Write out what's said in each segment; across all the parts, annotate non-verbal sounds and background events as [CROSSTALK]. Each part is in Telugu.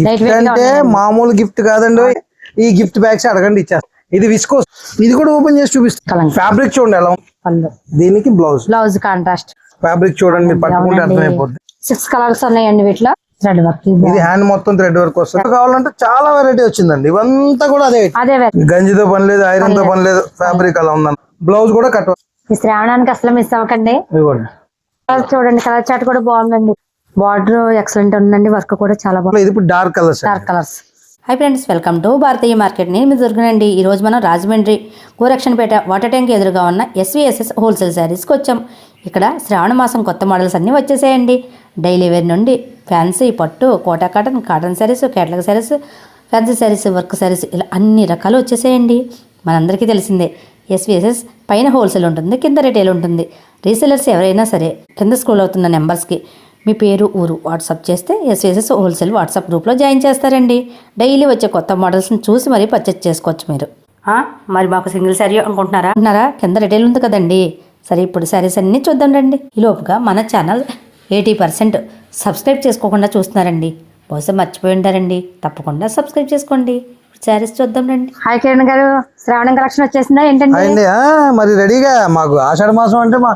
గిఫ్ట్ అంటే. మామూలు గిఫ్ట్ కాదండి. ఈ గిఫ్ట్ బ్యాగ్స్ అడగండి ఇచ్చేస్తాం. ఇది విస్కోస్ ఇది కూడా ఓపెన్ చేసి చూపిస్తాం. ఫ్యాబ్రిక్ చూడండి ఎలా దీనికి బ్లౌజ్ బ్లౌజ్ కాంట్రాస్ట్ ఫ్యాబ్రిక్ చూడండి మీరు పట్టుకుంటే అర్థమైపోద్ది. సిక్స్ కలర్స్ ఉన్నాయండి వీటిలో. థ్రెడ్ వర్క్ ఇది హ్యాండ్ మొత్తం థ్రెడ్ వర్క్ వస్తుంది. కావాలంటే చాలా వెరైటీ వచ్చిందండి. ఇవంతా కూడా అదే. అదే. గంజితో పని లేదు ఐరన్తో పని లేదు ఫ్యాబ్రిక్ అలా ఉందండి బ్లౌజ్ కూడా కట్ శ్రావణానికి అసలు మిస్ అవ్వకండి. చూడండి కలర్ చాట్ కూడా బాగుందండి. బార్డర్ ఎక్సలెంట్ ఉందండి వర్క్ కూడా చాలా బాగుంది. ఇది ఇప్పుడు dark colours dark colours hi friends welcome to Bharatiya market నేను మీ దొరికినండి ఈరోజు మనం రాజమండ్రి గోరక్షణపేట వాటర్ ట్యాంక్ ఎదురుగా ఉన్న ఎస్వీఎస్ఎస్ హోల్సేల్ శారీస్కి వచ్చాం. ఇక్కడ శ్రావణ మాసం కొత్త మోడల్స్ అన్నీ వచ్చేసాయండి. డైలీ వేర్ నుండి ఫ్యాన్సీ పట్టు Kota cotton cotton saris catalogue saris fancy saris work saris ఇలా అన్ని రకాలు వచ్చేసాయండి. మనందరికీ తెలిసిందే ఎస్వీఎస్ఎస్ పైన హోల్సేల్ ఉంటుంది కింద రిటైల్ ఉంటుంది. రీసెలర్స్ ఎవరైనా సరే కింద స్క్రోల్ అవుతున్న నెంబర్స్కి మీ పేరు ఊరు వాట్సాప్ చేస్తే ఎస్ఎస్ఎస్ హోల్సేల్ వాట్సాప్ గ్రూప్లో జాయిన్ చేస్తారండి. డైలీ వచ్చే కొత్త మోడల్స్ని చూసి మరీ పర్చేస్ చేసుకోవచ్చు మీరు. ఆ, మరి మాకు సింగిల్ శారీ అనుకుంటున్నారా? అంటున్నారా? కింద రిటైల్ ఉంది కదండి. సరే ఇప్పుడు శారీస్ అన్నీ చూద్దాం రండి. ఈ లోపుగా మన ఛానల్ ఎయిటీ పర్సెంట్ సబ్స్క్రైబ్ చేసుకోకుండా చూస్తున్నారండి. బహుశా మర్చిపోయి ఉంటారండి. తప్పకుండా సబ్స్క్రైబ్ చేసుకోండి. శారీస్ చూద్దాం రండి. హాయ్ కిరణ్ గారు శ్రావణం కలెక్షన్ వచ్చేసిందా ఏంటండి? మరి రెడీగా మాకు ఆషాఢ మాసం అంటే మా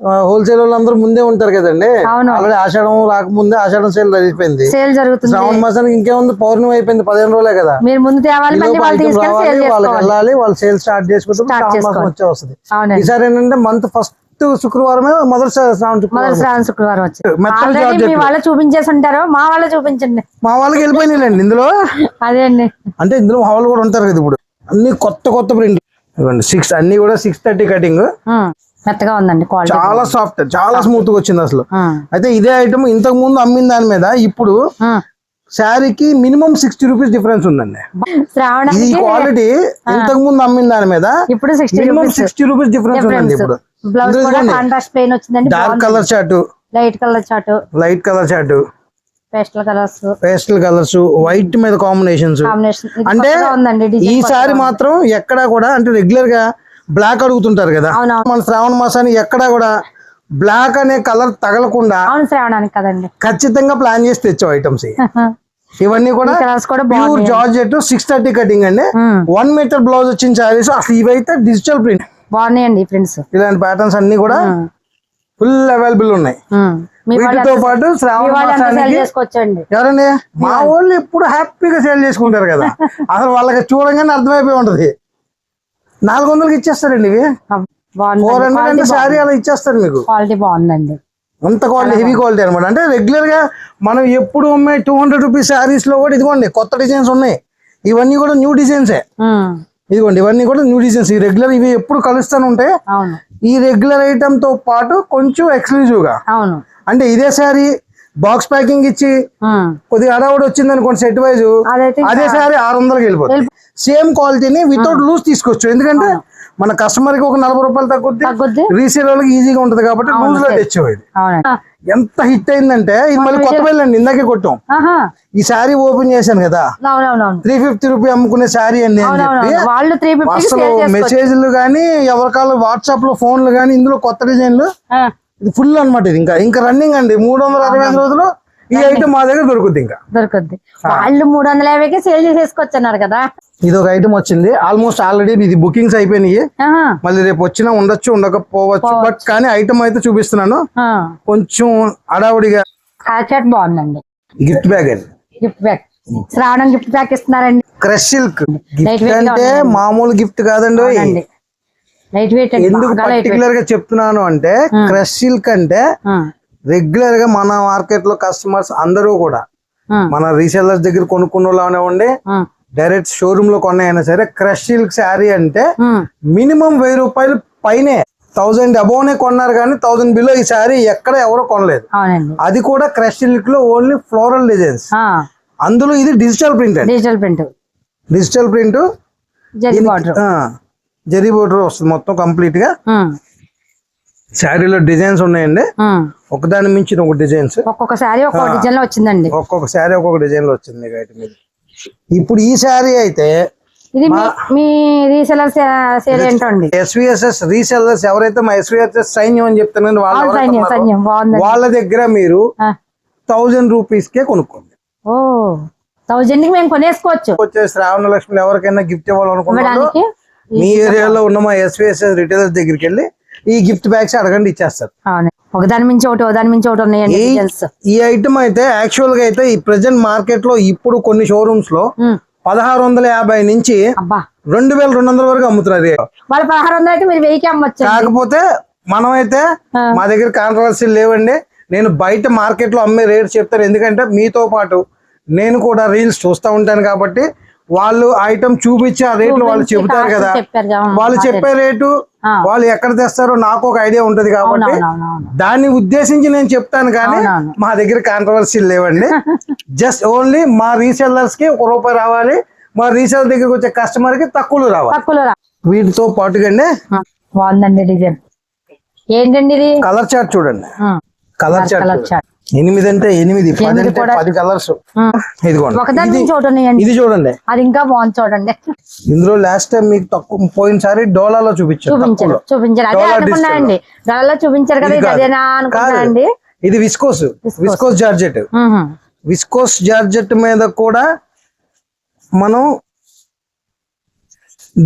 హోల్సేల్ వాళ్ళందరూ ముందే ఉంటారు కదండి. ఆల్రెడీ ఆషాఢం రాకముందే ఆషాఢం సేల్ అయిపోయింది సేల్ జరుగుతుంది. శ్రావణ మాసానికి ఇంకేముంది? పౌర్ణమి అయిపోయింది పదిహేను రోజులే కదా. మీరు ముందు తేవాలి వాళ్ళు వాళ్ళకి వెళ్ళాలి వాళ్ళు సేల్ స్టార్ట్ చేసుకుంటే శ్రావణ మాసం. వచ్చే వస్తుంది ఈసారి ఏంటంటే మంత్ ఫస్ట్ శుక్రవారమే మొదటి శ్రావణ శుక్రవారం శ్రావణ శుక్రవారం వచ్చి. వాళ్ళు చూపించేసి ఉంటారు మా వాళ్ళు చూపించండి. మా వాళ్ళకి వెళ్ళిపోయినాయిలేండి ఇందులో? అదే అండి. అంటే ఇందులో మా వాళ్ళు కూడా ఉంటారు కదా ఇప్పుడు. అన్ని కొత్త కొత్త ప్రింట్ సిక్స్ అన్ని కూడా సిక్స్ థర్టీ కటింగ్ మెత్తగా ఉందండి క్వాలిటీ చాలా సాఫ్ట్ చాలా స్మూత్గా వచ్చింది అసలు. అయితే ఇదే ఐటమ్ ఇంతకు ముందు అమ్మిన దాని మీద ఇప్పుడు శారీకి మినిమం సిక్స్టీ రూపీస్ డిఫరెన్స్ ఉందండి. ఈ క్వాలిటీ ఇంతకు ముందు అమ్మిన దాని మీద ఇప్పుడు మినిమం సిక్స్టీ రూపీస్ డిఫరెన్స్ ఉందండి ఇప్పుడు. Dark colour chart light colour chart light colour chart pastel colours pastel colours white మీద కాంబినేషన్స్ కాంబినేషన్ అంటే ఈ సారి మాత్రం ఎక్కడా కూడా అంటే రెగ్యులర్గా బ్లాక్ అడుగుతుంటారు కదా. మన శ్రావణ మాసానికి ఎక్కడా కూడా బ్లాక్ అనే కలర్ తగలకుండా అవును శ్రావణానికి కదండి. ఖచ్చితంగా ప్లాన్ చేసి తెచ్చావు ఐటమ్స్ [LAUGHS] ఇవన్నీ కూడా pure georgette six thirty cutting అండి. వన్ మీటర్ బ్లౌజ్ వచ్చిన శారీస్ అసలు ఇవైతే డిజిటల్ ప్రింట్ బాగున్నాయండి ఫ్రెండ్స్ ఇలాంటి ప్యాటర్న్స్ అన్ని కూడా ఫుల్ అవైలబుల్ ఉన్నాయి. వీటితో పాటు శ్రావణ మాసానికి ఎవరండి? మా వాళ్ళు. ఎప్పుడు హ్యాపీగా సేల్ చేసుకుంటారు కదా. [LAUGHS] అసలు వాళ్ళకి చూడంగానే అర్థమైపోయి ఉంటది. నాలుగు వందలకి ఇచ్చేస్తారండి ఇవి? ఫోర్ హండ్రెడ్ అంటే శారీ అలా ఇచ్చేస్తారు మీకు? క్వాలిటీ బాగుందండి. అంత క్వాలిటీ హెవీ క్వాలిటీ అనమాట అంటే రెగ్యులర్గా మనం ఎప్పుడు అమ్మే టూ హండ్రెడ్ రూపీస్ శారీస్లో కూడా ఇదిగోండి కొత్త డిజైన్స్ ఉన్నాయి. ఇవన్నీ కూడా న్యూ డిజైన్సే ఉమ్, ఇదిగోండి ఇవన్నీ కూడా న్యూ డిజైన్స్ ఈ రెగ్యులర్ ఇవి ఎప్పుడు కలుస్తూనే ఉంటాయి అవును. ఈ రెగ్యులర్ ఐటమ్తో పాటు కొంచెం ఎక్స్క్లూజివ్గా. అంటే ఇదే శారీ బాక్స్ ప్యాకింగ్ ఇచ్చి కొద్దిగా అడవుడు వచ్చింది అనుకోండి సెట్ వైజ్ అదే సారీ ఆరు వందలకి వెళ్ళిపోతుంది సేమ్ క్వాలిటీని వితౌట్ లూజ్ తీసుకోవచ్చు ఎందుకంటే మన కస్టమర్కి ఒక నలభై రూపాయలు తగ్గుద్ది రీసేల్ వాళ్ళకి ఈజీగా ఉంటది కాబట్టి లూజ్లో తెచ్చేది అవునండి. ఎంత హిట్ అయిందంటే ఇది మళ్ళీ కొత్త వెళ్ళండి ఇందాకే కొట్టాం. ఈ శారీ ఓపెన్ చేశాను కదా. త్రీ ఫిఫ్టీ రూపీ అమ్ముకునే శారీ అండి అసలు మెసేజ్లు కానీ ఎవరికాల వాట్సాప్లో ఫోన్లు కానీ ఇందులో కొత్త డిజైన్లు ఇది ఫుల్ అన్నమాట ఇది. ఇంకా ఇంకా రన్నింగ్ అండి. మూడు వందల అరవై ఐదు రోజులు ఈ ఐటమ్ మా దగ్గర దొరుకుద్ది ఇంకా. దొరుకుద్ది. వాళ్ళు మూడు వందల యాభైకి సేల్ చేసేసుకొచ్చన్నారు కదా. ఇది ఒక ఐటమ్ వచ్చింది. ఆల్మోస్ట్ ఆల్రెడీ ఇది బుకింగ్స్ అయిపోయినాయి. మళ్ళీ రేపు వచ్చినా ఉండొచ్చు ఉండకపోవచ్చు. బట్ కానీ ఐటమ్ అయితే చూపిస్తున్నాను. కొంచెం అడావుడిగా బాగుందండి. గిఫ్ట్ బ్యాగ్ అండి. గిఫ్ట్ బ్యాగ్ శ్రావణం గిఫ్ట్ బ్యాగ్ ఇస్తున్నారండి. క్రష్ సిల్క్ గిఫ్ట్ అంటే మామూలు గిఫ్ట్ కాదండి. లైట్ వెయిట్ అండి ఎందుకు పర్టికులర్గా చెప్తున్నాను అంటే క్రష్ సిల్క్ అంటే రెగ్యులర్గా మన మార్కెట్లో కస్టమర్స్ అందరూ కూడా మన రీసెల్లర్స్ దగ్గర కొనుక్కున్న వాళ్ళు ఉండి డైరెక్ట్ షోరూమ్లో కొన్నాయైనా సరే క్రష్ సిల్క్ శారీ అంటే మినిమం వెయ్యి రూపాయలు పైనే థౌజండ్ అబోవ్నే కొన్నారు కానీ థౌజండ్ బిలో ఈ శారీ ఎక్కడ ఎవరు కొనలేదు. అది కూడా క్రష్ సిల్క్లో ఓన్లీ ఫ్లోరల్ డిజైన్స్ అందులో ఇది digital print digital print digital print zari border వస్తుంది మొత్తం కంప్లీట్గా శారీలో డిజైన్స్ ఉన్నాయండి. ఒకదాని మించిన ఒక డిజైన్స్. ఒక్కొక్క శారీ ఒక్కొక్క డిజైన్లో వచ్చిందండి. ఒక్కొక్క శారీ ఒక్కొక్క డిజైన్లో వచ్చింది ఐటమ్ ఇది ఇప్పుడు ఈ శారీ అయితే ఇది మీ రీసెలర్ సేల్ ఏంటండి ఎస్విఎస్ఎస్ రీసెల్లర్స్ ఎవరైతే మా ఎస్విఎస్ఎస్ సైన్యం అని చెప్తున్నారో వాళ్ళు వాళ్ళ దగ్గర మీరు. థౌజండ్ రూపీస్ కే కొనుక్కోండి. ఓ థౌజండ్కి మేము కొనేసుకోవచ్చు. వచ్చే శ్రావణ లక్ష్మి ఎవరికైనా గిఫ్ట్ ఇవ్వాలనుకుంటున్నారో ఇవ్వడానికి? మీ ఏరియాలో ఉన్న మా ఎస్విఎస్ఎస్ రిటైలర్స్ దగ్గరికి వెళ్ళి ఈ గిఫ్ట్ బ్యాగ్స్ అడగండి ఇచ్చేస్తారు. ఒకదాని మించి ఒకటి ఒకదాని మించి ఒకటి ఉన్నాయండి ఈ ఐటమ్ అయితే యాక్చువల్గా అయితే ఈ ప్రెసెంట్ మార్కెట్లో ఇప్పుడు కొన్ని షోరూమ్స్లో పదహారు వందల యాభై నుంచి రెండు వేల రెండు వందల వరకు అమ్ముతున్నారు. వాళ్ళు పదహారు వందలు అయితే మీరు వెయ్యికి అమ్మొచ్చు కాకపోతే మనం అయితే. మా దగ్గర కాంట్రవర్సీ లేవండి. నేను బయట మార్కెట్లో అమ్మే రేట్ చెప్తాను. ఎందుకంటే మీతో పాటు నేను కూడా రీల్స్ చూస్తూ ఉంటాను కాబట్టి వాళ్ళు ఐటమ్ చూపించి ఆ రేట్లు వాళ్ళు చెబుతారు కదా. వాళ్ళు. చెప్పే రేటు. వాళ్ళు ఎక్కడ తెస్తారో నాకు ఒక ఐడియా ఉంటది కాబట్టి దాన్ని ఉద్దేశించి నేను చెప్తాను కానీ. మా దగ్గర కాంట్రవర్సీ లేవండి. [LAUGHS] జస్ట్ ఓన్లీ మా రీసెల్లర్స్కి ఒక రూపాయి రావాలి. మా రీసెల్లర్ దగ్గరికి వచ్చే కస్టమర్కి తక్కువలో రావాలి. వీటితో పాటుగా బాగుందండి డిజైన్. ఏంటండి కలర్ చార్ట్ చూడండి. కలర్ చార్ట్ ఎనిమిది అంటే ఎనిమిది పది అంటే కలర్స్ ఇదిగోండి. ఇది చూడండి. అది ఇంకా బాగుంది చూడండి. ఇందులో లాస్ట్ టైం మీకు తక్కువ పోయినసారి డోలాలో చూపించారు చూపించారు చూపించారు. అదే Dollar అనుకున్నానండి. ధరలో చూపించారు కదా ఇది ఇది కాదు. అదేనా అనుకున్నానండి. ఇది viscose. Viscose georgette. Viscose georgette మీద కూడా మనం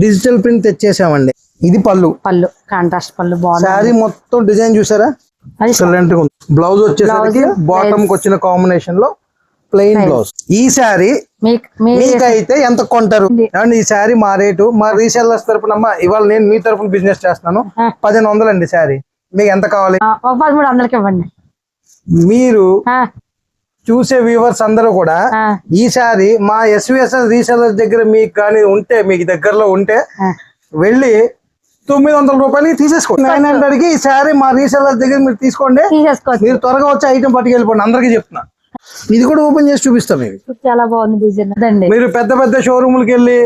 డిజిటల్ ప్రింట్ తెచ్చేసామండి. ఇది పళ్ళు. పళ్ళు కాంట్రాస్ట్ పళ్ళు బాగుంది మొత్తం డిజైన్ చూసారా? అది ఎక్సలెంట్ ఉంది. బ్లౌజ్ వచ్చేసరికి బాటమ్ వచ్చిన కాంబినేషన్లో ప్లెయిన్ బ్లౌజ్ ఈ శారీ మీకైతే ఎంత కొంటారు? అండ్ ఈ శారీ మా రేటు. మా రీసెల్లర్స్ తరపున అమ్మా ఇవాళ నేను మీ తరపున బిజినెస్ చేస్తున్నాను. పదిహేను వందలండి శారీ మీకు ఎంత కావాలి? ఆ, ఒక పదమూడు వందలకి ఇవ్వండి. మీరు చూసే వ్యూవర్స్ అందరూ కూడా ఆ, ఈ శారీ మా ఎస్విఎస్ఎస్ రీసెల్లర్స్ దగ్గర మీకు కానీ ఉంటే మీకు దగ్గరలో ఉంటే. వెళ్ళి తొమ్మిది వందల రూపాయలకి తీసేసుకోండి నైన్ హండ్రెడ్కి ఈ శారీ మా రీసెల్లర్స్ దగ్గర మీరు తీసుకోండి. మీరు త్వరగా వచ్చి ఐటమ్ పట్టుకెళ్ళిపోండి. అందరికీ చెప్తున్నా. ఇది కూడా ఓపెన్ చేసి చూపిస్తాం మీకు. చాలా బాగుంది మీరు పెద్ద పెద్ద షోరూమ్లకి వెళ్ళి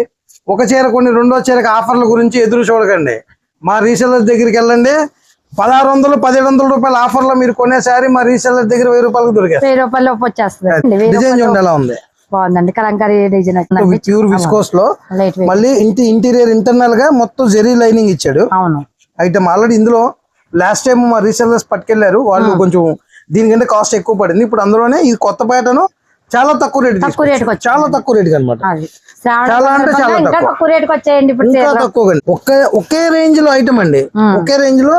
ఒక చీర కొన్ని రెండో చీరకి ఆఫర్ల గురించి ఎదురు చూడకండి. మా రీసెల్లర్స్ దగ్గరికి వెళ్ళండి. పదహారు వందలు పదిహేడు వందల రూపాయల ఆఫర్లో మీరు కొనేసారి మా రీసెల్లర్ దగ్గర వెయ్యి రూపాయలకు దొరికాయి వెయ్యి రూపాయలు డిజైన్ రూపాయలు చూడండి ఎలా ఉంది. బాగుందండి కలంకారీ డిజైన్ వచ్చిందండి ప్యూర్ విస్కోస్లో మళ్ళీ ఇంటి ఇంటీరియర్ ఇంటర్నల్గా మొత్తం జెరీ లైనింగ్ ఇచ్చాడు. అవును. ఐటమ్ ఆల్రెడీ ఇందులో లాస్ట్ టైం మా రీసెల్లర్స్ పట్టుకెళ్ళారు వాళ్ళు కొంచెం దీనికంటే కాస్ట్ ఎక్కువ పడింది. ఇప్పుడు అందులోనే ఇది కొత్త ప్యాటర్న్ చాలా తక్కువ రేట్ తక్కువ చాలా తక్కువ రేట్ అనమాట చాలా అంటే చాలా తక్కువ. వచ్చాయండి ఇంకా ఒకే ఒకే రేంజ్లో ఐటమ్ అండి. ఒకే రేంజ్లో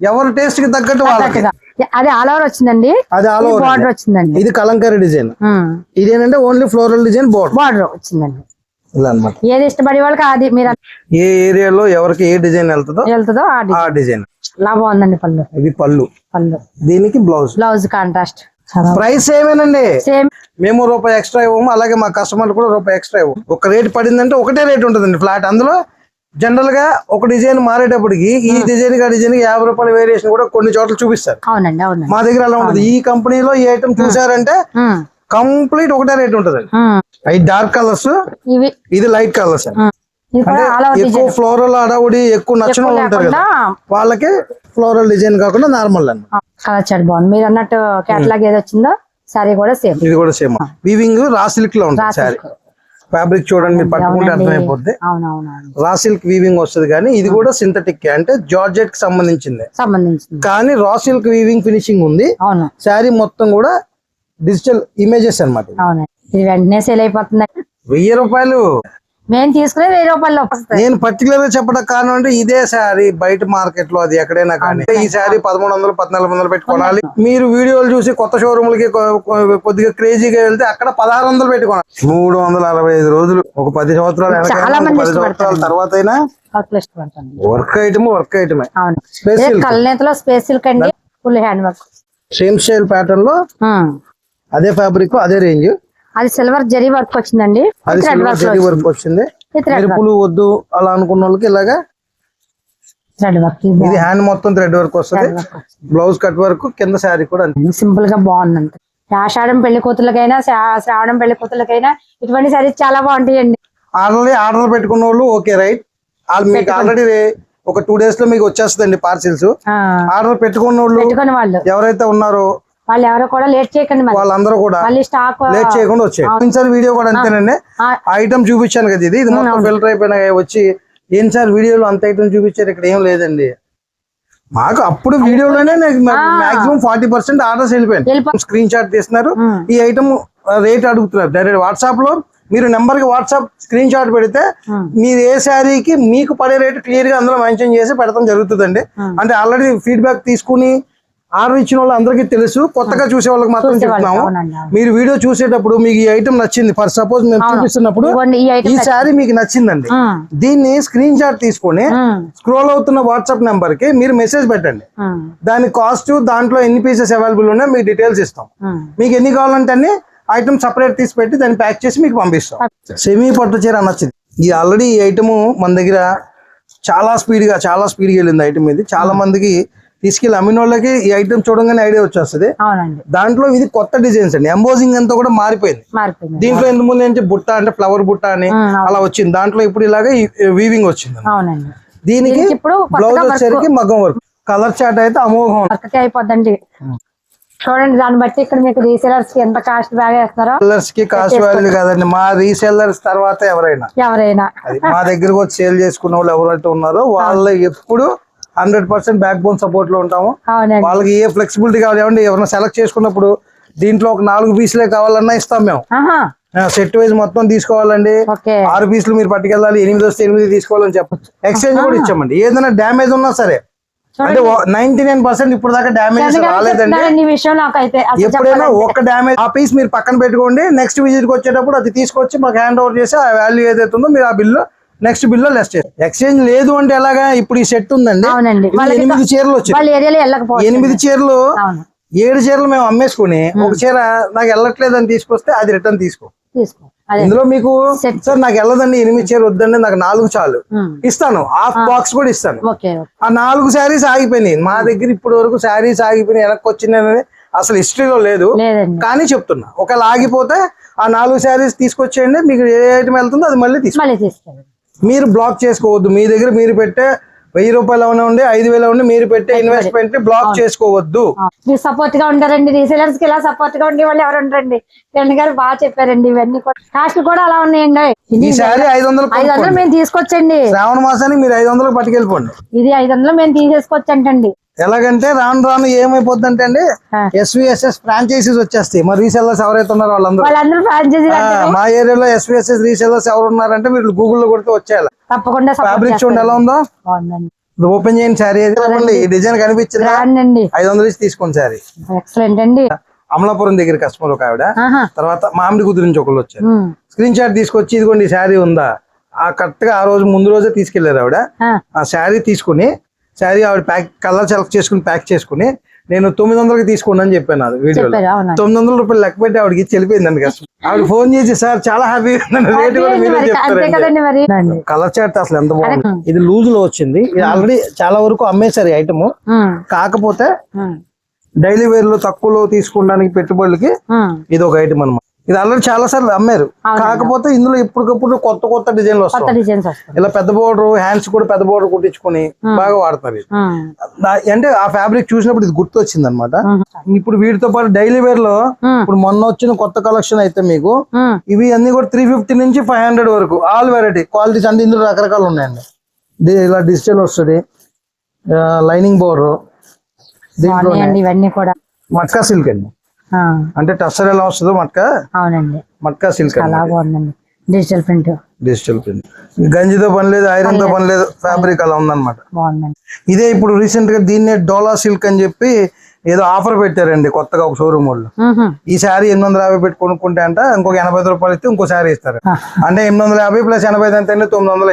ఎవరి టేస్ట్కి తగ్గట్టు వాళ్ళకి. అది ఆల్ ఓవర్ వచ్చిందండి. అది ఆల్ ఓవర్ బార్డర్ వచ్చిందండి. ఇది కలంకారీ డిజైన్. ఇది ఏంటంటే only floral design border border వచ్చిందండి. ఇలా అనమాట ఏది ఇష్టపడే వాళ్ళకి అది మీరు ఏ ఏరియాలో ఎవరికి ఏ డిజైన్ వెళ్తుందో వెళ్తుందో ఆ డిజైన్. అలా బాగుందండి పళ్ళు. ఇది పళ్ళు. పళ్ళు. దీనికి బ్లౌజ్. బ్లౌజ్ కాంట్రాస్ట్ ప్రైస్ ఏమేనండి? సేమ్. మేము రూపాయి ఎక్స్ట్రా ఇవ్వము అలాగే మా కస్టమర్లు కూడా రూపాయి ఎక్స్ట్రా ఇవ్వము. ఒక రేట్ పడిందంటే ఒకటే రేట్ ఉంటుందండి ఫ్లాట్. అందులో జనరల్గా ఒక డిజైన్ మారేటప్పటికి ఈ డిజైన్గా డిజైన్ యాభై రూపాయల వేరియేషన్ కూడా కొన్ని చోట్ల చూపిస్తారు. అవునండి మా దగ్గర అలా ఉంటుంది. ఈ కంపెనీలో ఈ ఐటమ్ చూసారంటే కంప్లీట్ ఒకటే రేట్ ఉంటుందండి ఉమ్. అవి డార్క్ కలర్స్ ఇది లైట్ కలర్స్. ఎక్కువ ఫ్లోరల్ అడవుడి ఎక్కువ నచ్చిన ఉంటారు కదా. వాళ్ళకి ఫ్లోరల్ డిజైన్ కాకుండా నార్మల్ అండి కలర్ చాట్ బాగుంది. మీరు అన్నట్టు కేటలాగ్ ఏది వచ్చిందో సారీ కూడా సేమ్. ఇది కూడా సేమ్. వీవింగ్ రా సిల్క్లో ఉంటుంది సారీ ఫ్యాబ్రిక్ చూడండి మీరు పట్టుకుంటే అర్థమైపోద్ది. రా సిల్క్ వీవింగ్ వస్తుంది కానీ ఇది కూడా సింథటిక్ అంటే జార్జెట్కి సంబంధించింది. కానీ రా సిల్క్ వీవింగ్ ఫినిషింగ్ ఉంది. అవును. శారీ మొత్తం కూడా డిజిటల్ ఇమేజెస్ ఇది. వెంటనే సేల్ అయిపోతుంది. వెయ్యి రూపాయలు. మేము తీసుకునే వెయ్యి రూపాయలు నేను పర్టికులర్గా చెప్పడం కారణం అంటే ఇదే శారీ బయట మార్కెట్లో అది ఎక్కడైనా కానీ. ఈ శారీ పదమూడు వందలు పద్నాలుగు వందలు పెట్టి కొనాలి మీరు వీడియోలు చూసి కొత్త షోరూమ్లకి కొద్దిగా క్రేజీగా వెళ్తే అక్కడ పదహారు వందలు పెట్టి కొనాలి మూడు వందల అరవై ఐదు రోజులు ఒక పది సంవత్సరాలు పది సంవత్సరాల తర్వాత అయినా వర్క్ ఐటమ్ వర్క్ ఐటమే. కళ్ళనేతలో full hand work same style ప్యాటర్న్లో అదే ఫ్యాబ్రిక్ అదే రేంజ్ అది సిల్వర్ జరీ వర్క్ వచ్చిందండి. అది thread silver work zari work వచ్చింది. మెరుపులు వద్దు అలా అనుకున్న వాళ్ళకి ఇలాగా ఇది హ్యాండ్ మొత్తం థ్రెడ్ వర్క్ వస్తుంది. బ్లౌజ్ కట్ వర్క్ కింద శారీ కూడా సింపుల్గా బాగుందండి. ఆషాఢం పెళ్ళి కూతుర్లకైనా శ్రా- శ్రావణం పెళ్ళి కూతుర్లకైనా ఇటువంటి సారీస్ చాలా బాగుంటాయండి. ఆల్రెడీ ఆర్డర్ పెట్టుకున్న వాళ్ళు ఓకే రైట్. మీకు ఆల్రెడీ ఒక టూ డేస్లో మీకు వచ్చేస్తుందండి పార్సిల్స్. ఆర్డర్ పెట్టుకున్న వాళ్ళు పెట్టుకుని వాళ్ళు. ఎవరైతే ఉన్నారో వాళ్ళు ఎవరో కూడా లేట్ చేయకండి వాళ్ళందరూ కూడా మళ్ళీ స్టాక్ లేట్ చేయకుండా వచ్చాయి సార్ వీడియో కూడా అంతేనండి. ఐటమ్ చూపించాను కదా ఇది. ఇది మొత్తం ఫిల్టర్ అయిపోయినా వచ్చి ఏం సార్ వీడియోలో అంత ఐటమ్ చూపించారు. ఇక్కడ ఏం లేదండి. మాకు అప్పుడు వీడియోలోనే మాక్సిమం ఫార్టీ పర్సెంట్ ఆర్డర్స్ వెళ్ళిపోయాయి. వెళ్ళిపో- స్క్రీన్ షాట్ తీస్తున్నారు. ఈ ఐటమ్ రేట్ అడుగుతున్నారు. డైరెక్ట్ వాట్సాప్లో మీరు నెంబర్కి వాట్సాప్ స్క్రీన్ షాట్ పెడితే. మీరు ఏ శారీకి మీకు పడే రేట్ క్లియర్గా అందులో మెన్షన్ చేసి పెడతాం జరుగుతుందండి. అంటే ఆల్రెడీ ఫీడ్బ్యాక్ తీసుకుని ఆర్డర్ ఇచ్చిన వాళ్ళు అందరికీ తెలుసు. కొత్తగా చూసే వాళ్ళకి మాత్రం చెప్తున్నాము. మీరు వీడియో చూసేటప్పుడు మీకు ఈ ఐటమ్ నచ్చింది. ఫర్ సపోజ్ మేము. చూపిస్తున్నప్పుడు ఈ శారీ మీకు నచ్చిందండి. దీన్ని స్క్రీన్ షాట్ తీసుకొని స్క్రోల్ అవుతున్న వాట్సాప్ నెంబర్కి మీరు మెసేజ్ పెట్టండి. దాని కాస్ట్ దాంట్లో ఎన్ని పీసెస్ అవైలబుల్ ఉన్నాయో మీకు డీటెయిల్స్ ఇస్తాం. మీకు ఎన్ని కావాలంటే అన్ని ఐటమ్ సపరేట్ తీసి పెట్టి దాన్ని ప్యాక్ చేసి మీకు పంపిస్తాం. సెమీ పట్టు చీర నచ్చింది. ఈ ఆల్రెడీ ఈ ఐటమ్ మన దగ్గర చాలా స్పీడ్గా చాలా స్పీడ్గా వెళ్ళింది ఐటమ్ ఇది. చాలా మందికి తీసుకెళ్ళి అమ్మిన వాళ్ళకి ఈ ఐటమ్ చూడంగానే ఐడియా వచ్చేస్తుంది. అవునండి. దాంట్లో ఇది కొత్త డిజైన్స్ అండి. ఎంబోజింగ్ అంతా కూడా మారిపోయింది. మారిపోయింది. దీంట్లో ఇంత ముందు నుంచి బుట్ట అంటే ఫ్లవర్ బుట్ట అని. అలా వచ్చింది. దాంట్లో ఇప్పుడు ఇలాగే వీవింగ్ వచ్చింది అవునండి. దీనికి ఇప్పుడు బ్లౌజ్ వచ్చేసరికి మగ్గం వర్క్ కలర్ చాట్ అయితే అమోఘం. అయిపోద్దండి. చూడండి దాన్ని బట్టి ఇక్కడ మీకు రీసేలర్స్కి ఎంత కాస్ట్ బాగా వేస్తున్నారో సెల్లర్స్కి కాస్ట్ వాల్యూ కదండి. మా రీసెల్లర్స్ తర్వాత ఎవరైనా. ఎవరైనా. మా దగ్గరకు వచ్చి సేల్ చేసుకున్న వాళ్ళు ఎవరైతే ఉన్నారో వాళ్ళ ఎప్పుడు హండ్రెడ్ పర్సెంట్ బ్యాక్ బోన్ సపోర్ట్లో ఉంటాము. వాళ్ళకి ఏ ఫ్లెక్సిబిలిటీ కావాలి ఏమంటే ఎవరైనా సెలెక్ట్ చేసుకున్నప్పుడు దీంట్లో ఒక నాలుగు పీసులే కావాలన్నా ఇస్తాం మేము. సెట్ వైజ్ మొత్తం తీసుకోవాలండి. ఆరు పీసులు మీరు పట్టుకెళ్ళాలి ఎనిమిది వస్తే ఎనిమిది తీసుకోవాలని చెప్పచ్చు ఎక్స్చేంజ్ కూడా ఇచ్చామండి. ఏదైనా డ్యామేజ్ ఉన్నా సరే. అంటే నైన్టీ నైన్ పర్సెంట్ ఇప్పుడు దాకా గారు రాలేదండి. ఎప్పుడైనా. ఒక డ్యామేజ్ ఆ పీస్ మీరు పక్కన పెట్టుకోండి. నెక్స్ట్ విజిట్కి వచ్చేటప్పుడు అది తీసుకొచ్చి మాకు హ్యాండ్ ఓవర్ చేసి ఆ వాల్యూ ఏదైతే ఉందో మీరు ఆ బిల్లు నెక్స్ట్ బిల్లో లెస్ చేస్తారు ఎక్స్చేంజ్ లేదు అంటే ఎలాగా? ఇప్పుడు ఈ సెట్ ఉందండి. ఎనిమిది చీరలు వచ్చాయి ఎనిమిది చీరలు ఏడు చీరలు మేము అమ్మేసుకుని ఒక చీర నాకు వెళ్ళట్లేదు అని తీసుకొస్తే అది రిటర్న్ తీసుకో. ఇందులో మీకు. సార్ నాకు వెళ్ళదండి ఎనిమిది చీర వద్దండి నాకు నాలుగు చాలు. ఇస్తాను. హాఫ్ బాక్స్ కూడా ఇస్తాను. ఆ నాలుగు శారీస్ ఆగిపోయినాయి. మా దగ్గర ఇప్పటి వరకు శారీస్ ఆగిపోయినాయి వెనక్కి వచ్చింది అనేది అసలు హిస్టరీలో లేదు. కానీ చెప్తున్నా ఒకవేళ ఆగిపోతే ఆ నాలుగు శారీస్ తీసుకొచ్చేయండి మీకు ఏ ఐటమ్ వెళ్తుందో అది మళ్ళీ తీసుకో. మళ్ళీ తీసుకెళ్ళండి మీరు బ్లాక్ చేసుకోవద్దు. మీ దగ్గర మీరు పెట్టే వెయ్యి రూపాయలు ఏమైనా ఉండి ఐదు వేలు ఉండి మీరు పెట్టే ఇన్వెస్ట్మెంట్ని బ్లాక్ చేసుకోవద్దు. మీరు సపోర్ట్గా ఉంటారండి రీసేలర్స్కి ఇలా సపోర్ట్గా ఉండే వాళ్ళు ఎవరు ఉంటారండి కిరణ్ గారు బాగా చెప్పారండి. ఇవన్నీ కూడా కాస్ట్ కూడా అలా ఉన్నాయండి. ఇది ఈ శారీ ఐదు వందలు ఐదు వందలు మేము తీసుకొచ్చండి. శ్రావణ మాసానికి మీరు ఐదు వందలు పట్టుకెళ్ళిపోండి. ఇది ఐదు వందలు మేము తీసేసుకొచ్చంటండి ఎలాగంటే రాను రాను ఏమైపోద్ది అంటే అండి. ఎస్విఎస్ఎస్ ఫ్రాంచైజీస్ వచ్చేస్తాయి. మరి రీసెల్లర్స్ ఎవరైతే ఉన్నారో వాళ్ళందరూ. మా ఏరియాలో ఎస్విఎస్ఎస్ రీసెల్లర్స్ ఎవరు ఉన్నారంటే మీరు గూగుల్లో కొడితే వచ్చేయాలి. తప్పకుండా ఫ్యాబ్రిక్ చూడండి ఎలా ఉందో. ఓపెన్ చేయండి చూడండి. ఈ డిజైన్ కనిపించింది? ఐదు వందలు ఇచ్చి తీసుకోండి శారీ ఎక్సలెంట్ అండి. అమలాపురం దగ్గర కస్టమర్ ఒక ఆవిడ. తర్వాత మామిడి కుదిరి నుంచి ఒకళ్ళు వచ్చారు. స్క్రీన్ షాట్ తీసుకొచ్చి ఇదిగోండి ఈ శారీ ఉందా? ఆ కరెక్ట్గా ఆ రోజు ముందు రోజే తీసుకెళ్ళారు ఆవిడ. ఆ. శారీ తీసుకుని శారీ ఆవిడ ప్యాక్ కలర్ సెలెక్ట్ చేసుకుని ప్యాక్ చేసుకుని నేను తొమ్మిది వందలకి తీసుకోండి అని చెప్పాను అది వీడియోలో. తొమ్మిది వందల రూపాయలు లెక్క పెట్టి ఆవిడకి ఇచ్చి వెళ్ళిపోయిందండి కష్టం ఆవిడ ఫోన్ చేసి సార్ చాలా హ్యాపీ రేట్ కూడా మీరే చెప్తారండి. కలర్ చార్ట్ అసలు ఎంత బాగుంది. ఇది లూజ్లో వచ్చింది. ఇది ఆల్రెడీ చాలా వరకు అమ్మేశారు ఈ ఐటమ్ కాకపోతే డైలీ వేర్లో తక్కువలో తీసుకోవడానికి పెట్టుబడులకి. ఇది ఒక ఐటమ్ అన్నమాట. ఇది ఆల్రెడీ చాలా సార్లు అమ్మారు. కాకపోతే ఇందులో ఇప్పటికప్పుడు కొత్త కొత్త డిజైన్లు వస్తాయి. ఇలా పెద్ద బోర్డర్ హ్యాండ్స్ కూడా పెద్ద బోర్డర్ కుట్టించుకొని బాగా వాడతారు అంటే ఆ ఫ్యాబ్రిక్ చూసినప్పుడు ఇది గుర్తు వచ్చింది అనమాట ఇప్పుడు వీటితో పాటు డైలీ వేర్లో ఇప్పుడు మొన్న వచ్చిన కొత్త కలెక్షన్ అయితే మీకు. ఇవి అన్ని కూడా త్రీ ఫిఫ్టీ నుంచి ఫైవ్ హండ్రెడ్ వరకు ఆల్ వెరైటీ క్వాలిటీస్ అంటే ఇందులో రకరకాలు ఉన్నాయండి. ఇలా డిజిటల్ వస్తుంది. లైనింగ్ బోర్డర్ దీంట్లో బాగున్నాయండి ఇవన్నీ కూడా. మట్కా సిల్క్ అండి. అంటే టస్సర్ ఎలా వస్తుందో మట్కా? అవునండి. Matka silk digital print digital print గంజితో పని లేదు ఐరన్తో పని లేదు ఫ్యాబ్రిక్ అలా ఉందన్నమాట. బాగుందండి. ఇదే ఇప్పుడు రీసెంట్గా దీన్నే డోలా సిల్క్ అని చెప్పి ఏదో ఆఫర్ పెట్టారండి కొత్తగా ఒక షోరూమ్ వాళ్ళు. ఈ శారీ ఎనిమిది వందల యాభై పెట్టి కొనుక్కుంటే అంట ఇంకొక ఎనభై రూపాయలు ఇస్తే ఇంకో శారీ ఇస్తారు. అంటే ఎనిమిది వందల యాభై ప్లస్ ఎనభై ఐదు అంటే తొమ్మిది వందలు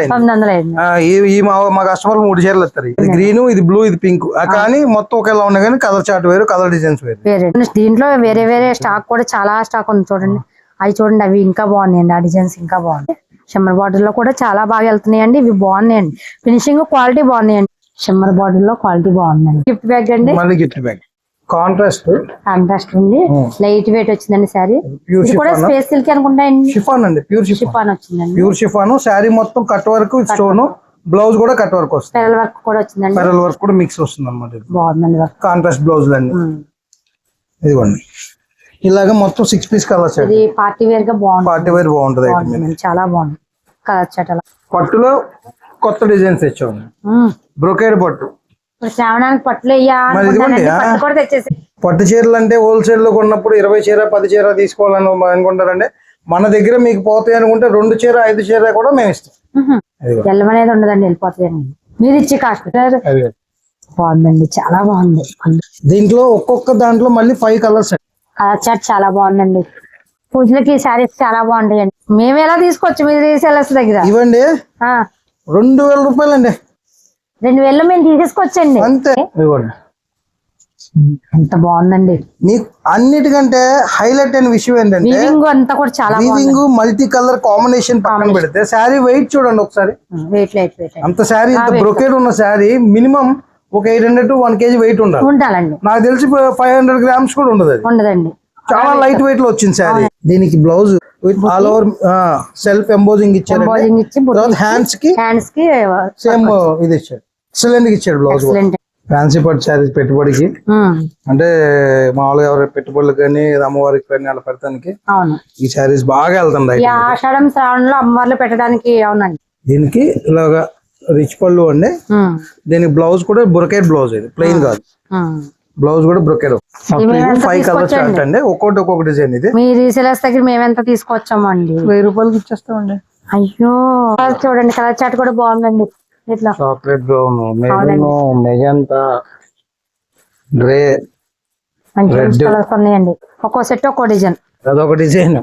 అయింది ఈ మా మా కస్టమర్ మూడు చీరలు ఇస్తారు. ఇది గ్రీన్ ఇది బ్లూ ఇది పింక్. కానీ మొత్తం ఒకేలా ఉన్నాయి కానీ కలర్ చార్ట్ వేరు కలర్ డిజైన్స్ వేరు. వేరే. దీంట్లో వేరే వేరే స్టాక్ కూడా చాలా స్టాక్ ఉంది చూడండి. అవి చూడండి అవి ఇంకా బాగున్నాయండి. ఆ డిజైన్స్ ఇంకా బాగున్నాయి. షిమ్మర్ బాటిల్లో కూడా చాలా బాగా వెళ్తున్నాయండి. ఇవి బాగున్నాయండి. ఫినిషింగ్ క్వాలిటీ బాగున్నాయండి. షిమ్మర్ బాటిల్లో క్వాలిటీ బాగుందండి. గిఫ్ట్ బ్యాగ్ అండి? మళ్ళీ గిఫ్ట్ బ్యాగ్. కాంట్రాస్ట్. కాంట్రాస్ట్ ఉంది. లైట్ వెయిట్ వచ్చిందండి సారీ ప్యూర్ కూడా స్పేస్ సిల్క్ అనుకుంటాయండి షిఫాన్ అండి ప్యూర్ షిఫాన్. వచ్చిందండి. ప్యూర్ షిఫాన్ శారీ మొత్తం కట్ వర్క్ స్టోన్ బ్లౌజ్ కూడా కట్ వర్క్ వస్తుంది. పెరల్ వర్క్ కూడా వచ్చిందండి. పెరల్ వర్క్ కూడా మిక్స్ వస్తుంది బాగుందండి వర్క్ కాంట్రాస్ట్ బ్లౌజ్ అండి ఇదిగోండి. ఇలాగ మొత్తం సిక్స్ పీస్ కలర్స్ ఇది పార్టీ వేర్గా బాగుంది పార్టీ వేర్ బాగుంటది చాలా బాగుంది. కలర్ చటల పట్టులో కొత్త డిజైన్స్ తెచ్చాము. బ్రొకేడ్ పట్టు. ఇప్పుడు శ్రావణానికి పట్టులు వెయ్యా మరి ఇదిగోండి, అనుకుంటానండి. ఆ. పట్టు కూడా తెచ్చేసి. పట్టు చీరలు అంటే హోల్సేల్లో కొన్నప్పుడు ఇరవై చీర పది చీర తీసుకోవాలని అనుకుంటారంటే మన దగ్గర మీకు పోతాయి అనుకుంటే రెండు చీర ఐదు చీర కూడా మేము ఇస్తాం. ఉండదండి వెళ్ళిపోతాయండి మీరు ఇచ్చి కాస్ట్. బాగుందండి చాలా బాగుంది. దీంట్లో ఒక్కొక్క దాంట్లో మళ్ళీ ఫైవ్ కలర్స్ కలర్ చాట్ చాలా బాగుందండి. పూజలకి శారీస్ చాలా బాగుంటాయండి. మేము ఎలా తీసుకోవచ్చు? మీరు రీసేలర్స్ దగ్గర. ఇవ్వండి. రెండు వేల రూపాయలండి. రెండు వేలు మేము తీసేసుకొచ్చండి అంతే. ఎంత బాగుందండి. మీకు అన్నిటికంటే హైలైట్ అయిన విషయం ఏంటంటే వీవింగ్ అంతా కూడా చాలా వీవింగ్ మల్టీ కలర్ కాంబినేషన్ పక్కన పెడితే శారీ వెయిట్ చూడండి ఒకసారి. వెయిట్ లైట్ వెయిట్ అంత శారీ ఇంత బ్రొకేడ్ ఉన్న శారీ మినిమం ఒక eight hundred to one KG weight ఉండాలి. ఉండాలండి. నాకు తెలిసి ఫైవ్ హండ్రెడ్ గ్రామ్స్ కూడా ఉండదు అది. ఉండదండి. చాలా లైట్ వెయిట్లో వచ్చింది శారీ. దీనికి blouse with all over self embossing ఇచ్చారు హ్యాండ్స్కి హ్యాండ్స్కి సేమ్ ఇది ఇచ్చాడు ఎక్సలెంట్ ఇచ్చాడు బ్లౌజ్ ఫ్యాన్సీ పట్టు శారీస్ పెట్టుబడికి. అంటే మామూలుగా ఎవరి పెట్టుబడులకు కానీ అమ్మవారికి కానీ అలా పెడతానికి అవును. ఈ శారీస్ బాగా ఈ ఆషాఢం శ్రావణంలో అమ్మవార్లు పెట్టడానికి అవునండి. దీనికి ఇలాగా రిచ్ పళ్ళు అండి. దీనికి బ్లౌజ్ కూడా బ్రొకేట్ బ్లౌజ్ ఇది. ప్లెయిన్ కాదు. బ్లౌజ్ కూడా బ్రొకేట్ ఎంత ఫైవ్ కలర్స్ తీసుకొచ్చండి? అండి. ఒక్కొక్కటి ఒక్కొక్క డిజైన్ ఇది. మీ రీసేలర్స్ దగ్గర మేమెంత తీసుకొచ్చామండి? వెయ్యి రూపాయలకి ఇచ్చేస్తామండి. అయ్యో. చూడండి కలర్ చాట్ కూడా బాగుందండి. ఇట్లా chocolate brown maroon magenta grey మంచి. కలర్స్ ఉన్నాయండి. ఒక్కో సెట్ ఒక్కో డిజైన్. అదొక డిజైన్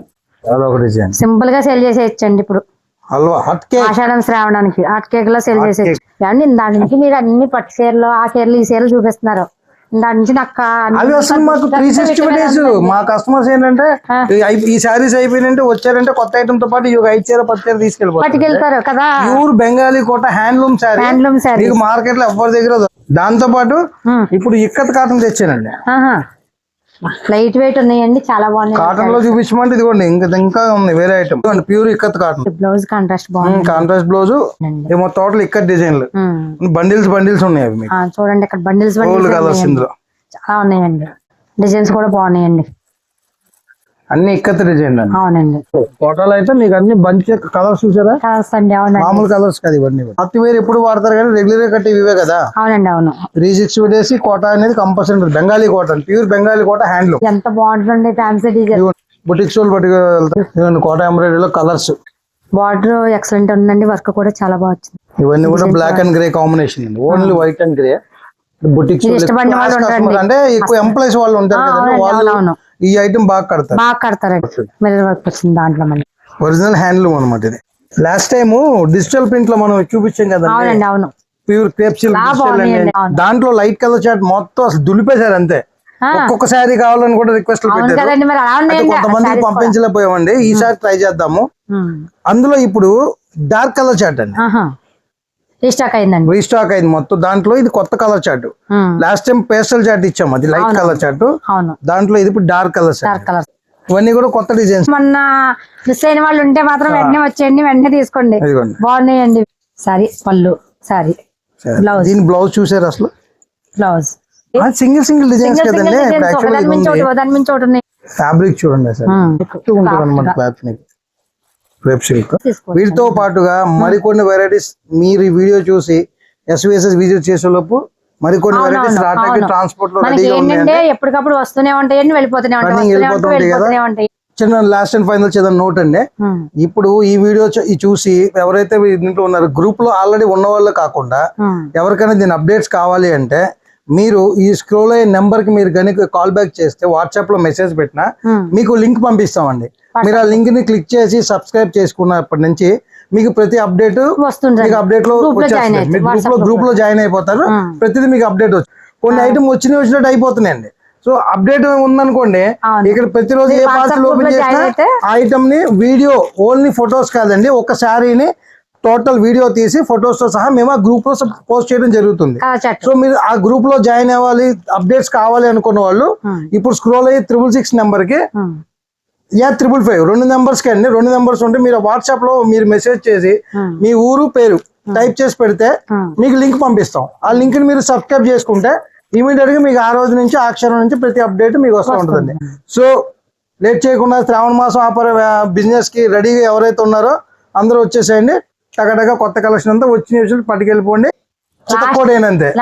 అదొక డిజైన్. సింపుల్గా సేల్ చేసేయచ్చండి ఇప్పుడు. హల్వా హాట్ కేక్. ఆషాఢం శ్రావణానికి హాట్ కేక్లో సేల్ చేసేయచ్చు. అండి దాని నుంచి మీరు అన్ని పట్టు చీరలు ఆ చీరలు ఈ చీరలు చూపిస్తున్నారు. అవి అసలు మాకు త్రీ సిక్స్టీ డేస్ మా కస్టమర్స్ ఏంటంటే. ఈ శారీస్ అయిపోయినంటే వచ్చారంటే కొత్త ఐటమ్తో పాటు ఒక ఐదు చీర పది చీర తీసుకెళ్ళిపోతారు. కదా. Pure Bengali Kota handloom sari handloom మీకు మార్కెట్లో ఎవరి దగ్గర. దాంతో పాటు ఇప్పుడు ఇక్కత్ కాటన్ తెచ్చానండి. లైట్ వెయిట్ ఉన్నాయండి చాలా బాగున్నాయి. కాటన్లో చూపించమంటే ఇదిగోండి ఇంకా ఇంకా ఉంది వేరే item pure ikat cotton blouse contrast బాగుంది. కాంట్రాస్ట్ బ్లౌజ్ ఏమో టోటల్ ఇక్కత్ డిజైన్లు. బండిల్స్ బండిల్స్ ఉన్నాయి అవి చూడండి ఇక్కడ బండిల్స్ ఇందులో. చాలా ఉన్నాయండి. డిజైన్స్ కూడా బాగున్నాయండి. అన్ని ఇక్కత్ డిజైన్ అవునండి. టోటల్ అయితే మీకు అన్ని బంచ్ కలర్స్ చూసారా? కలర్స్ అండి అవునండి. మామూలు కలర్స్ కదా ఇవన్నీ. పార్టీ వేర్ ఎప్పుడు వాడతారు కానీ రెగ్యులర్గా కట్టి ఇవే కదా? అవునండి అవును. త్రీ సిక్స్టీ డేస్ కోట అనేది కంపల్సరీ ఉంటుంది. బెంగాలీ కోట ప్యూర్ బెంగాలీ కోట హ్యాండ్లూమ్ ఎంత బాగుంటుందండి ఫ్యాన్సీ డిజైన్ బుటిక్స్ వాళ్ళు పట్టుకు వెళ్తారు కోట ఎంబ్రాయిడరీలో కలర్స్ బార్డర్ ఎక్సలెంట్ ఉందండి వర్క్ కూడా చాలా బాగా వచ్చింది. ఇవన్నీ కూడా బ్లాక్ అండ్. గ్రే కాంబినేషన్ అండి ఓన్లీ వైట్ అండ్ గ్రే ఉంటారండి. అంటే ఎక్కువ ఎంప్లాయీస్ వాళ్ళు ఉంటారు అవునండి, వాళ్ళు. ఈ ఐటమ్ బాగా కడతారు. బాగా కడతారండి మిర్రర్ వర్క్ వచ్చింది దాంట్లో ఒరిజినల్ హ్యాండ్లూమ్ అనమాట ఇది. లాస్ట్ టైం డిజిటల్ ప్రింట్లో మనం చూపించాం అవునండి అవును. Pure crepe. దాంట్లో లైట్ కలర్ చాట్ మొత్తం అసలు దులిపేశారు అంతే. ఒక్కొక్క శారీ కావాలని కూడా రిక్వెస్ట్ పెట్టారు. కదండి మరి అలా అయితే ఉన్నాయండి కొంతమంది sarees కూడా. పంపించలేకపోయామండి. ఈసారి ట్రై చేద్దాము. అందులో ఇప్పుడు డార్క్ కలర్ చాట్ అండి. రీస్టాక్ అయిందండి. రీస్టాక్ అయింది మొత్తం. దాంట్లో ఇది కొత్త కలర్ ఉమ్. లాస్ట్ టైం పేస్టల్ చాట్ ఇచ్చాము అది లైట్ కలర్ అవును. దాంట్లో ఇది ఇప్పుడు డార్క్ కలర్ డార్క్ కలర్ ఇవన్నీ కూడా కొత్త డిజైన్స్ మొన్న మిస్ అయిన వాళ్ళు ఉంటే మాత్రం వెంటనే వచ్చేయండి వెంటనే తీసుకోండి. బాగున్నాయండి. సారీ పళ్ళు సారీ సరే. Blouse. దీని బ్లౌజ్ చూసారు అసలు? బ్లౌజ్ సింగిల్ సింగిల్ డిజైన్స్ కదండి. ఫ్యాబ్రిక్ చూడండి అసలు. ఉంటుంది అనమాట క్లాత్ క్రేప్ సిల్క్. వీటితో పాటుగా మరికొన్ని వెరైటీస్ మీరు ఈ వీడియో చూసి ఎస్విఎస్ఎస్ విజిట్ చేసే లోపు మరికొన్ని వెరైటీస్ రావడానికి. ట్రాన్స్పోర్ట్లో ఏంటంటే ఎప్పటికప్పుడు వస్తూనే ఉంటాయి? వెళ్ళిపోతూనే ఉంటాయి చిన్న లాస్ట్ అండ్ ఫైనల్ చిన్న నోట్ అండి. ఇప్పుడు ఈ వీడియో చూసి ఎవరైతే దీంట్లో ఉన్నారో గ్రూప్లో ఆల్రెడీ ఉన్న వాళ్ళు కాకుండా. ఎవరికైనా దీని అప్డేట్స్ కావాలి అంటే మీరు ఈ స్క్రోల్ అయ్యే నెంబర్కి మీరు కనుక కాల్ బ్యాక్ చేస్తే వాట్సాప్లో మెసేజ్ పెట్టినా ఉమ్. మీకు లింక్ పంపిస్తామండి. మీరు ఆ లింక్ని క్లిక్ చేసి సబ్స్క్రైబ్ చేసుకున్నప్పటి నుంచి మీకు ప్రతి అప్డేట్ మీకు అప్డేట్లో వచ్చేస్తుంది. గ్రూప్లో గ్రూప్లో. జాయిన్ అయిపోతారు. ఉమ్. ప్రతిదీ మీకు అప్డేట్ వచ్చి కొన్ని ఐటమ్ వచ్చినవి వచ్చినట్టు అయిపోతున్నాయండి. సో అప్డేట్ ఉందనుకోండి. ఇక్కడ ప్రతిరోజు ఏ పార్సల్ ఓపెన్ చేసినా ఐటమ్ని వీడియో ఓన్లీ ఫొటోస్ కాదండి. ఒక శారీని టోటల్ వీడియో తీసి ఫొటోస్తో సహా మేము ఆ గ్రూప్లో పోస్ట్ చేయడం జరుగుతుంది. సో మీరు ఆ గ్రూప్లో జాయిన్ అవ్వాలి అప్డేట్స్ కావాలి అనుకున్న వాళ్ళు. ఇప్పుడు స్క్రోల్ అయ్యి త్రిబుల్ సిక్స్ నెంబర్కి. యా త్రిబుల్ ఫైవ్ రెండు నెంబర్స్కి అండి. రెండు నెంబర్స్ ఉంటే మీరు వాట్సాప్లో మీరు మెసేజ్ చేసి. మీ ఊరు పేరు టైప్ చేసి పెడితే. మీకు లింక్ పంపిస్తాం. ఆ లింక్ని మీరు సబ్స్క్రైబ్ చేసుకుంటే ఇమీడియట్గా మీకు ఆ రోజు నుంచి ఆ క్షణం నుంచి ప్రతి అప్డేట్ మీకు వస్తూ ఉంటుందండి. సో లేట్ చేయకుండా శ్రావణ మాసం ఆపర బిజినెస్కి రెడీగా ఎవరైతే ఉన్నారో అందరూ వచ్చేసేయండి. టగటగా కొత్త కలెక్షన్ అంతా వచ్చిన పట్టుకెళ్ళిపోండి. చిత్తకోటేనంతే